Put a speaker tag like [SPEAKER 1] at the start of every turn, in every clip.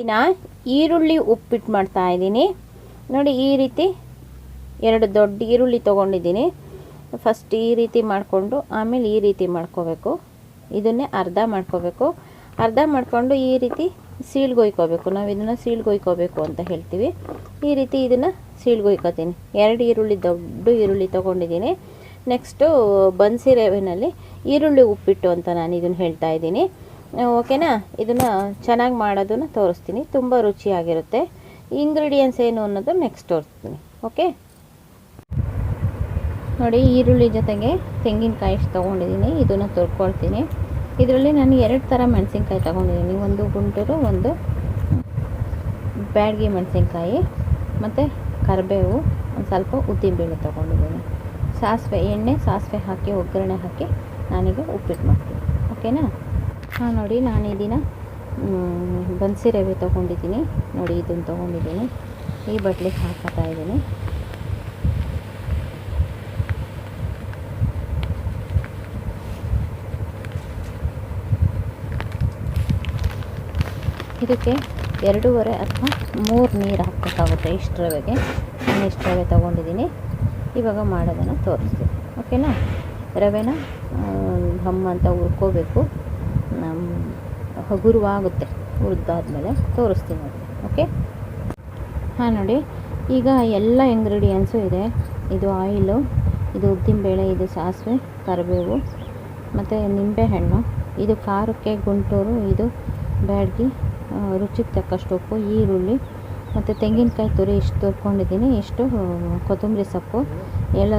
[SPEAKER 1] ದಿನ ಈರುಳ್ಳಿ ಉಪ್ಪಿಟ್ಟು ಮಾಡ್ತಾ ಇದ್ದೀನಿ. ನೋಡಿ, ಈ ರೀತಿ ಎರಡು ದೊಡ್ಡ ಈರುಳ್ಳಿ ತೊಗೊಂಡಿದ್ದೀನಿ. ಫಸ್ಟ್ ಈ ರೀತಿ ಮಾಡಿಕೊಂಡು ಆಮೇಲೆ ಈ ರೀತಿ ಮಾಡ್ಕೋಬೇಕು. ಇದನ್ನೇ ಅರ್ಧ ಮಾಡ್ಕೋಬೇಕು. ಅರ್ಧ ಮಾಡಿಕೊಂಡು ಈ ರೀತಿ ಸೀಳ್ಗೊಯ್ಕೋಬೇಕು. ನಾವು ಇದನ್ನು ಸೀಳ್ಗೊಯ್ಕೋಬೇಕು ಅಂತ ಹೇಳ್ತೀವಿ. ಈ ರೀತಿ ಇದನ್ನು ಸೀಳ್ಗೊಯ್ಕೋತೀನಿ. ಎರಡು ಈರುಳ್ಳಿ, ದೊಡ್ಡ ಈರುಳ್ಳಿ ತೊಗೊಂಡಿದ್ದೀನಿ. ನೆಕ್ಸ್ಟು ಬನ್ಸಿ ರವೆನಲ್ಲಿ ಈರುಳ್ಳಿ ಉಪ್ಪಿಟ್ಟು ಅಂತ ನಾನು ಇದನ್ನು ಹೇಳ್ತಾ ಇದ್ದೀನಿ. ಓಕೆನಾ? ಇದನ್ನು ಚೆನ್ನಾಗಿ ಮಾಡೋದನ್ನು ತೋರಿಸ್ತೀನಿ. ತುಂಬ ರುಚಿಯಾಗಿರುತ್ತೆ. ಇಂಗ್ರೀಡಿಯೆಂಟ್ಸ್ ಏನು ಅನ್ನೋದು ನೆಕ್ಸ್ಟ್ ತೋರಿಸ್ತೀನಿ. ಓಕೆ ನೋಡಿ, ಈರುಳ್ಳಿ ಜೊತೆಗೆ ತೆಂಗಿನಕಾಯಿ ತೊಗೊಂಡಿದ್ದೀನಿ, ಇದನ್ನು ತುರ್ಕೊಳ್ತೀನಿ. ಇದರಲ್ಲಿ ನಾನು ಎರಡು ಥರ ಮೆಣಸಿನ್ಕಾಯಿ ತೊಗೊಂಡಿದ್ದೀನಿ. ಒಂದು ಗುಂಟೂರು, ಒಂದು ಬ್ಯಾಡ್ಗಿ ಮೆಣಸಿನ್ಕಾಯಿ, ಮತ್ತು ಕರಿಬೇವು, ಒಂದು ಸ್ವಲ್ಪ ಉದ್ದಿನಬೇಳೆ ತೊಗೊಂಡಿದ್ದೀನಿ. ಸಾಸಿವೆ ಎಣ್ಣೆ, ಸಾಸಿವೆ ಹಾಕಿ, ಒಗ್ಗರಣೆ ಹಾಕಿ ನಾನೀಗ ಉಪ್ಪಿಟ್ಟು ಮಾಡ್ತೀನಿ. ಓಕೆನಾ ಹಾಂ, ನೋಡಿ, ನಾನು ಈ ದಿನ ಬನ್ಸಿ ರವೆ ತೊಗೊಂಡಿದ್ದೀನಿ. ನೋಡಿ ಇದನ್ನು ತೊಗೊಂಡಿದ್ದೀನಿ. ಈ ಬಟ್ಲಿಗೆ ಹಾಕೋತಾ ಇದ್ದೀನಿ. ಇದಕ್ಕೆ ಎರಡೂವರೆ ಅಥವಾ ಮೂರು ನೀರು ಹಾಕಬೇಕಾಗುತ್ತೆ ಇಷ್ಟು ರವೆಗೆ. ನಾನು ಇಷ್ಟು ರವೆ ತೊಗೊಂಡಿದ್ದೀನಿ. ಇವಾಗ ಮಾಡೋದನ್ನು ತೋರಿಸ್ತೀನಿ. ಓಕೆನಾ? ರವೆನ ಹಮ್ಮ ಅಂತ ಹುರ್ಕೋಬೇಕು. ಹಗುರವಾಗುತ್ತೆ. ಹುರಿದಾದ್ಮೇಲೆ ತೋರಿಸ್ತೀನಿ ನೋಡಿ ಓಕೆ? ಹಾಂ, ನೋಡಿ. ಈಗ ಎಲ್ಲ ಇಂಗ್ರೀಡಿಯೆಂಟ್ಸು ಇದೆ. ಇದು ಆಯಿಲು ಇದು ಉದ್ದಿನಬೇಳೆ, ಇದು ಸಾಸಿವೆ, ಕರಿಬೇವು, ಮತ್ತು ನಿಂಬೆಹಣ್ಣು ಇದು ಖಾರಕ್ಕೆ ಗುಂಟೂರು, ಇದು ಬ್ಯಾಡ್ಗಿ ರುಚಿಗೆ ತಕ್ಕಷ್ಟು ಉಪ್ಪು, ಈರುಳ್ಳಿ, ಮತ್ತು ತೆಂಗಿನಕಾಯಿ ತುರಿ ಇಷ್ಟು ತುರ್ಕೊಂಡಿದ್ದೀನಿ, ಇಷ್ಟು ಕೊತ್ತಂಬರಿ ಸೊಪ್ಪು, ಎಲ್ಲ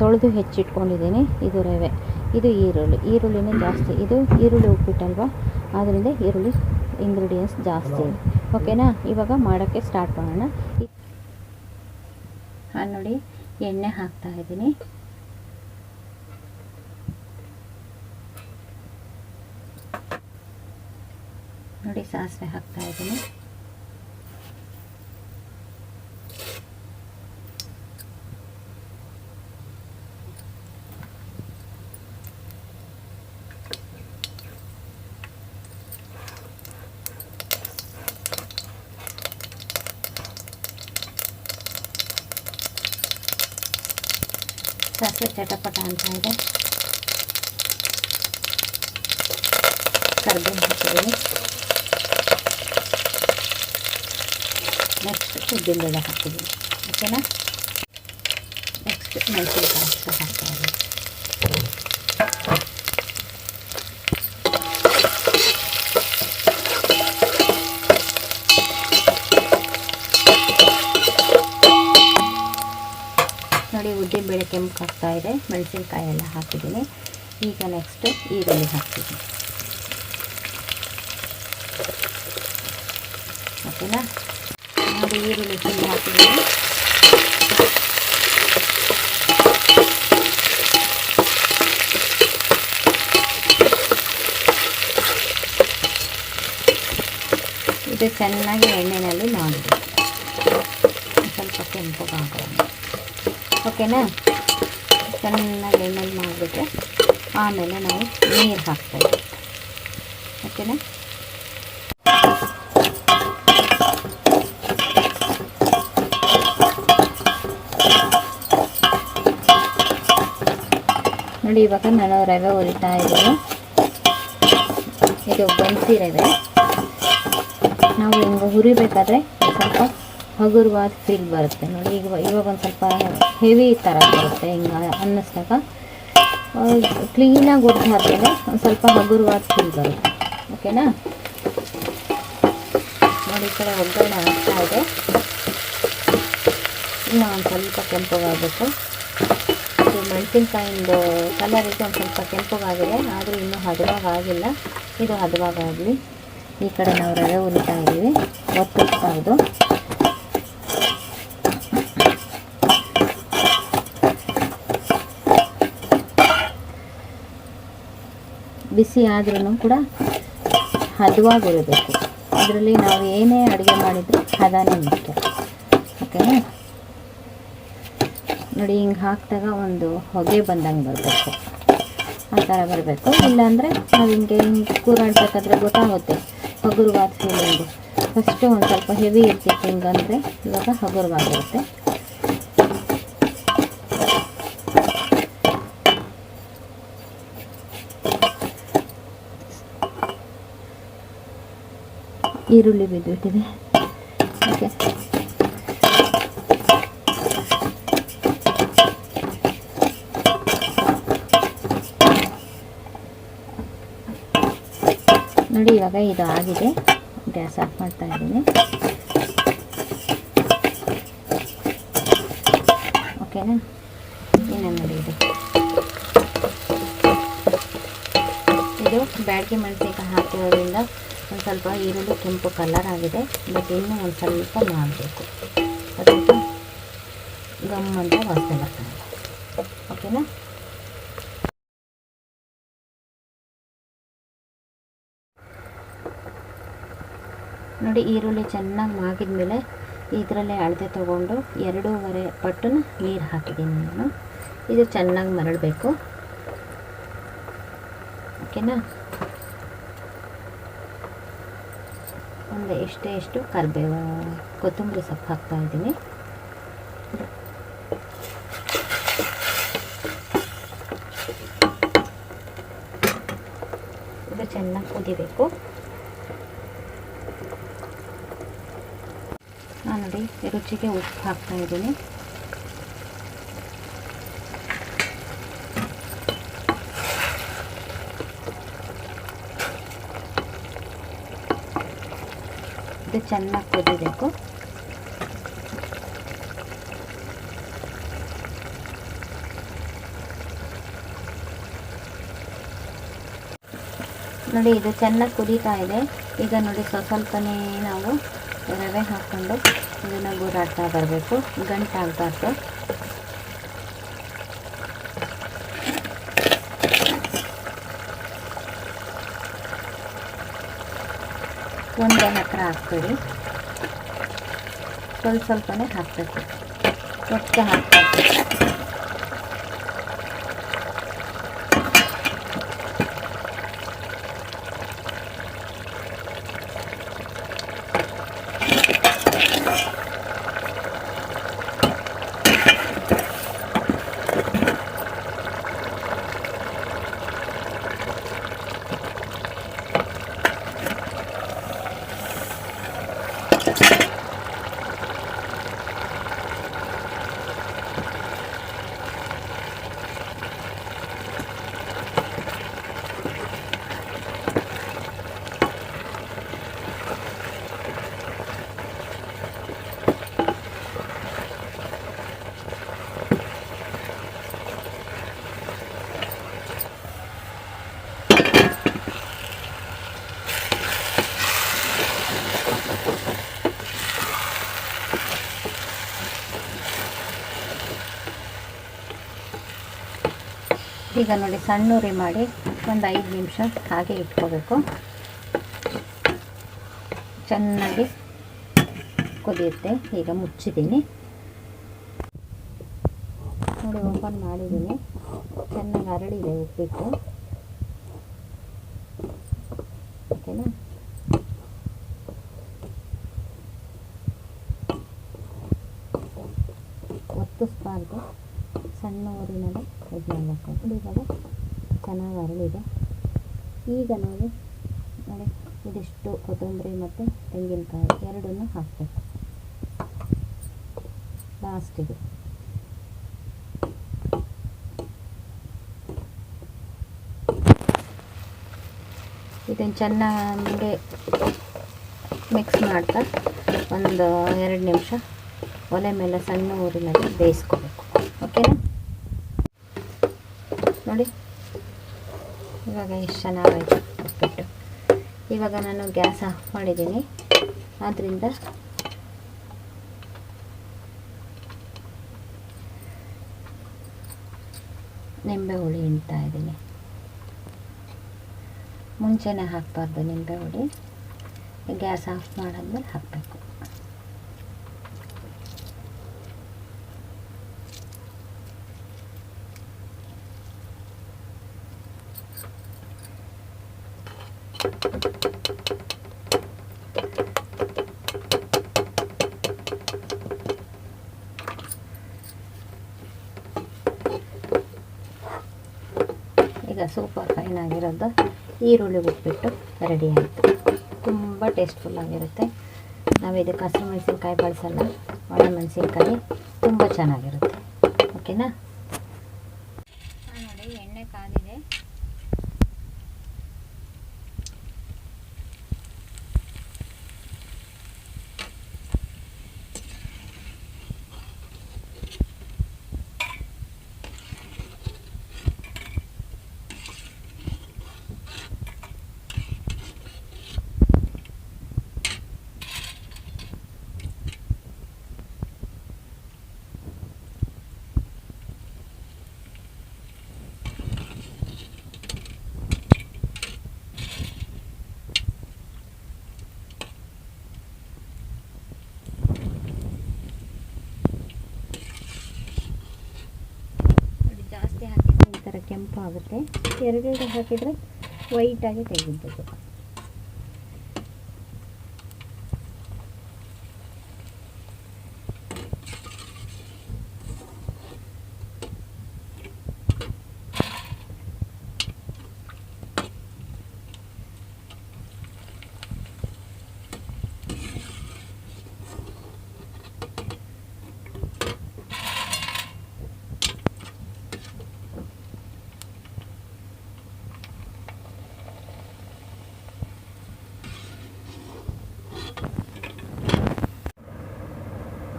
[SPEAKER 1] ತೊಳೆದು ಹೆಚ್ಚಿಟ್ಕೊಂಡಿದ್ದೀನಿ, ಇದು ರವೆ. ಇದು ಈರುಳ್ಳಿ. ಈರುಳ್ಳಿನೇ ಜಾಸ್ತಿ. ಇದು ಈರುಳ್ಳಿ ಉಪ್ಪಿಟ್ಟಲ್ವಾ? ಆದ್ದರಿಂದ ಈರುಳ್ಳಿ ಇಂಗ್ರೀಡಿಯೆಂಟ್ಸ್ ಜಾಸ್ತಿ. ಓಕೆನಾ ಇವಾಗ ಮಾಡೋಕ್ಕೆ ಸ್ಟಾರ್ಟ್ ಮಾಡೋಣ. ಹಾಂ, ನೋಡಿ. ಎಣ್ಣೆ ಹಾಕ್ತಾ ಇದ್ದೀನಿ. ನೋಡಿ, ಸಾಸಿವೆ ಹಾಕ್ತಾ ಇದ್ದೀನಿ. ಸಾಸಿವೆ ಚಟಪಟ ಅಂತ ಇದೆ ಕರ್ಬೇವು ಹಾಕಿದ್ದೀನಿ ನೆಕ್ಸ್ಟ್ ಉದ್ದಿನಬೇಳೆ ಹಾಕಿದ್ದೀನಿ ಓಕೆನಾ ನೆಕ್ಸ್ಟ್ ಮೆಣಸಿನ್ಕಾಯಿ ಅಷ್ಟು ಹಾಕ್ತಾ ಉದ್ದಿನಬೇಳೆ ಕೆಂಪು ಹಾಕ್ತಾ ಇದೆ, ಮೆಣಸಿನ್ಕಾಯಿ ಎಲ್ಲ ಹಾಕಿದ್ದೀನಿ. ಈಗ ನೆಕ್ಸ್ಟ್ ಈರುಳ್ಳಿ ಹಾಕ್ತೀನಿ. ಓಕೆನಾ? ನೋಡಿ ಈರುಳ್ಳಿ ಫುಲ್ ಹಾಕಿದ್ದೀನಿ. ಇದು ಚೆನ್ನಾಗಿ ಎಣ್ಣೆಯಲ್ಲಿ ಮಾಡಿದೆ ಸ್ವಲ್ಪ ಕೆಂಪಗಾಗೋಣ. ಓಕೆನಾ? ಚೆನ್ನಾಗಿ ಎಣ್ಣೆಲ್ಲಿ ಮಾಡಿಬಿಟ್ರೆ ಆಮೇಲೆ ನಾವು ನೀರು ಹಾಕ್ತೇವೆ ಓಕೆನಾ? ನೋಡಿ, ಇವಾಗ ನಾನು ರವೆ ಹೊಲಿತಾ ಇದ್ದೀನಿ. ಇದು ಬನ್ಸಿ ರವೆ ನಾವು ಹಿಂಗೆ ಹುರಿಬೇಕಾದ್ರೆ ಸ್ವಲ್ಪ ಹಗುರವಾದ ಫೀಲ್ ಬರುತ್ತೆ. ನೋಡಿ, ಈಗ ಇವಾಗ ಒಂದು ಸ್ವಲ್ಪ ಹೆವಿ ಥರ ಬರುತ್ತೆ. ಹಿಂಗೆ ಅನ್ನಿಸ್ದಾಗ ಕ್ಲೀನಾಗಿ ಒಟ್ಟು ಹಾಕಿದ್ರೆ ಒಂದು ಸ್ವಲ್ಪ ಹಗುರವಾದ ಫೀಲ್ ಬರುತ್ತೆ. ಓಕೆನಾ ನೋಡಿ, ಈ ಕಡೆ ಒಗ್ಗರಣೆ ಆಗ್ತಾ ಇದೆ. ಇನ್ನು ಒಂದು ಸ್ವಲ್ಪ ಕೆಂಪಗಾಗಬೇಕು ಇದು ಮೆಣಸಿನ್ಕಾಯಿಂದು ಕಲರ್ ಇದು ಒಂದು ಸ್ವಲ್ಪ ಕೆಂಪಗಾಗಿದೆ ಆದರೂ ಇನ್ನೂ ಹದವಾಗಿಲ್ಲ ಇದು ಹದವಾಗಲಿ ಈ ಕಡೆ ನಾವು ರವೆ ಉರಿತಾ ಇದ್ದೀವಿ ಒತ್ತಿಸ್ತಾ ಇದು. ಬಿಸಿ ಆದ್ರೂ ಕೂಡ ಹದವಾಗಿರಬೇಕು. ಅದರಲ್ಲಿ ನಾವು ಏನೇ ಅಡುಗೆ ಮಾಡಿದರೂ ಹದಾನೇ ಮುಖ್ಯ. ಓಕೆನಾ? ನೋಡಿ, ಹಿಂಗೆ ಹಾಕಿದಾಗ ಒಂದು ಹೊಗೆ ಬಂದಂಗೆ ಬರಬೇಕು. ಆ ಥರ ಬರಬೇಕು. ಇಲ್ಲಾಂದರೆ ನಾವು ಹಿಂಗೆ ಹಿಂಗೆ ಕೂರಾಡ್ಬೇಕಾದ್ರೆ ಗೊತ್ತಾಗುತ್ತೆ ಹಗುರವಾದ ಫೀಲಿಂಗು ಫಸ್ಟು ಒಂದು ಸ್ವಲ್ಪ ಹೆವಿ ಇರ್ತಿತ್ತು ಹಿಂಗಂದರೆ ಇವಾಗ ಹಗುರವಾಗಿರುತ್ತೆ. ಈರುಳ್ಳಿ ಬಿದ್ದುಬಿಟ್ಟಿದೆ. ಓಕೆ. ನೋಡಿ, ಇವಾಗ ಇದು ಆಗಿದೆ. ಗ್ಯಾಸ್ ಆಫ್ ಮಾಡ್ತಾ ಇದ್ದೀನಿ. ಓಕೆನಾ? ಏನೇನು ನೋಡಿ ಇದು? ಇದು ಬ್ಯಾಡಗಿ ಮೆಣಸಿನ್ಕಾಯಿ ಹಾಕಿರೋದ್ರಿಂದ ಒಂದು ಸ್ವಲ್ಪ ಈರುಳ್ಳಿ ಕೆಂಪು ಕಲರ್ ಆಗಿದೆ. ಬಟ್ ಇನ್ನೂ ಒಂದು ಸ್ವಲ್ಪ ಮಾಡಬೇಕು. ಅದಕ್ಕೆ ಗಮ್ ಅಂತ ವಾಸನೆ ಬರ್ತಾನೆ ಓಕೆನಾ ನೋಡಿ ಈರುಳ್ಳಿ ಚೆನ್ನಾಗಿ ಮಾಗಿದ್ಮೇಲೆ ಇದರಲ್ಲೇ ಅಳತೆ ತೊಗೊಂಡು ಎರಡೂವರೆ ಪಟ್ಟು ನೀರು ಹಾಕಿದ್ದೀನಿ ನಾನು. ಇದು ಚೆನ್ನಾಗಿ ಮರಳಬೇಕು. ಓಕೆನಾ ಒಂದು ಎಷ್ಟೇ ಎಷ್ಟು ಕರಿಬೇವು ಕೊತ್ತಂಬರಿ ಸೊಪ್ಪು ಹಾಕ್ತಾ ಇದ್ದೀನಿ. ಇದು ಚೆನ್ನಾಗಿ ಕುದಿಬೇಕು. ನಾನು ನೋಡಿ ರುಚಿಗೆ ಉಪ್ಪು ಹಾಕ್ತಾ ಇದ್ದೀನಿ. ಇದು ಚೆನ್ನಾಗಿ ಕುದಿಬೇಕು. ನೋಡಿ, ಇದು ಚೆನ್ನಾಗಿ ಕುದೀತಾ ಇದೆ. ಈಗ ನೋಡಿ ಸ್ವಲ್ಪ ಸ್ವಲ್ಪನೇ ನಾವು ರವೆ ಹಾಕ್ಕೊಂಡು ಇದನ್ನು ಗೂರಾಡ್ತಾ ಬರಬೇಕು. ಗಂಟಾಗಬಾರ್ದು. ಒಂದೇ ಹತ್ರ ಹಾಕ್ಬೇಡಿ. ಸ್ವಲ್ಪ ಸ್ವಲ್ಪನೇ ಹಾಕಬೇಕು. ಒಟ್ಟಿಗೆ ಹಾಕಬೇಕು ಈಗ ನೋಡಿ ಸಣ್ಣ ಉರಿ ಮಾಡಿ ಒಂದು ಐದು ನಿಮಿಷ ಹಾಗೆ ಇಟ್ಕೋಬೇಕು. ಚೆನ್ನಾಗಿ ಕುದಿಯುತ್ತೆ. ಈಗ ಮುಚ್ಚಿದ್ದೀನಿ. ನೋಡಿ, ಓಪನ್ ಮಾಡಿದ್ದೀನಿ. ಚೆನ್ನಾಗಿ ಅರಳಿದೆ ಉಪ್ಪಿಟ್ಟು. ಓಕೆನಾ? ಒತ್ತಿಸ್ಬಾರ್ದು. ಸಣ್ಣ ಊರಿನಲ್ಲಿ ಇದು ಮಾಡಬೇಕು ನೋಡಿ ಇವಾಗ ಚೆನ್ನಾಗಿ ಅರಳಿದೆ. ಈಗ ನಾವು ನೋಡಿ, ಇದಿಷ್ಟು ಕೊತ್ತಂಬರಿ ಮತ್ತು ತೆಂಗಿನಕಾಯಿ ಎರಡನ್ನೂ ಹಾಕಬೇಕು. ಲಾಸ್ಟಿಗೆ ಇದನ್ನು ಚೆನ್ನಾಗಿ ಮಿಕ್ಸ್ ಮಾಡ್ತಾ ಒಂದು ಎರಡು ನಿಮಿಷ. ಒಲೆ ಮೇಲೆ ಸಣ್ಣ ಊರಿನಲ್ಲಿ ಬೇಯಿಸ್ಕೋಬೇಕು. ಓಕೆನಾ ನೋಡಿ. ಇವಾಗ ಎಷ್ಟು ಚೆನ್ನಾಗಾಯಿತು ಉಪ್ಪಿಟ್ಟು ಇವಾಗ ನಾನು ಗ್ಯಾಸ್ ಆಫ್ ಮಾಡಿದ್ದೀನಿ. ಆದ್ದರಿಂದ ನಿಂಬೆ ಹುಳಿ ಇಡ್ತಾ ಇದ್ದೀನಿ. ಮುಂಚೆನೇ ಹಾಕಬಾರ್ದು ನಿಂಬೆ ಹುಳಿ. ಗ್ಯಾಸ್ ಆಫ್ ಮಾಡಾದ್ಮೇಲೆ ಹಾಕಬೇಕು. ಸೂಪರ್ ಫೈನ್ ಆಗಿರೋದು. ಈರುಳ್ಳಿ ಉಪ್ಪಿಟ್ಟು ರೆಡಿ ಆಯಿತು. ತುಂಬ ಟೇಸ್ಟ್ಫುಲ್ ಆಗಿರುತ್ತೆ. ನಾವು ಇದಕ್ಕೆ ಹಸಿರು ಮೆಣಸಿನ್ಕಾಯಿ ಬಳಸಲ್ಲ, ಒಣ ಮೆಣಸಿನ್ಕಾಯಿ ತುಂಬ ಚೆನ್ನಾಗಿರುತ್ತೆ. ಓಕೆನಾ ನೋಡಿ, ಎಣ್ಣೆ ಕಾದಿದೆ ನೋಡಿ ಜಾಸ್ತಿ ಹಾಕಿದರೆ ಈ ಥರ ಕೆಂಪು ಆಗುತ್ತೆ. ಎರಡೆರಡು ಹಾಕಿದರೆ ವೈಟಾಗಿ ತೆಗಿಬೋದು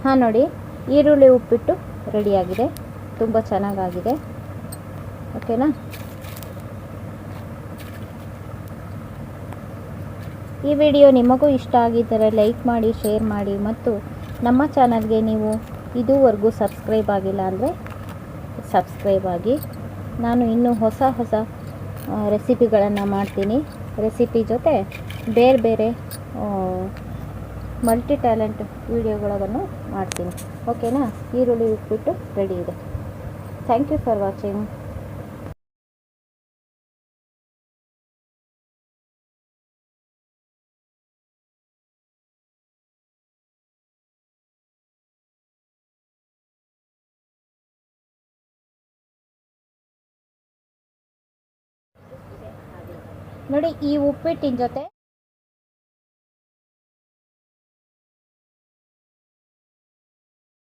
[SPEAKER 1] ಹಾಂ, ನೋಡಿ. ಈರುಳ್ಳಿ ಉಪ್ಪಿಟ್ಟು ರೆಡಿಯಾಗಿದೆ. ತುಂಬ ಚೆನ್ನಾಗಾಗಿದೆ. ಓಕೆನಾ? ಈ ವಿಡಿಯೋ ನಿಮಗೂ ಇಷ್ಟ ಆಗಿದ್ದರೆ ಲೈಕ್ ಮಾಡಿ, ಶೇರ್ ಮಾಡಿ ಮತ್ತು ನಮ್ಮ ಚಾನಲ್ಗೆ ನೀವು ಇದುವರೆಗೂ ಸಬ್ಸ್ಕ್ರೈಬ್ ಆಗಿಲ್ಲ ಅಂದರೆ ಸಬ್ಸ್ಕ್ರೈಬ್ ಆಗಿ. ನಾನು ಇನ್ನೂ ಹೊಸ ಹೊಸ ರೆಸಿಪಿಗಳನ್ನು ಮಾಡ್ತೀನಿ. ರೆಸಿಪಿ ಜೊತೆ ಬೇರೆ ಬೇರೆ ಮಲ್ಟಿ ಟ್ಯಾಲೆಂಟ್ ವೀಡಿಯೋಗಳನ್ನು ಮಾಡ್ತೀನಿ ಓಕೆನಾ ಈರುಳ್ಳಿ ಉಪ್ಪಿಟ್ಟು ರೆಡಿ ಇದೆ. ಥ್ಯಾಂಕ್ ಯು ಫಾರ್ ವಾಚಿಂಗ್ ನೋಡಿ, ಈ ಉಪ್ಪಿಟ್ಟಿನ ಜೊತೆ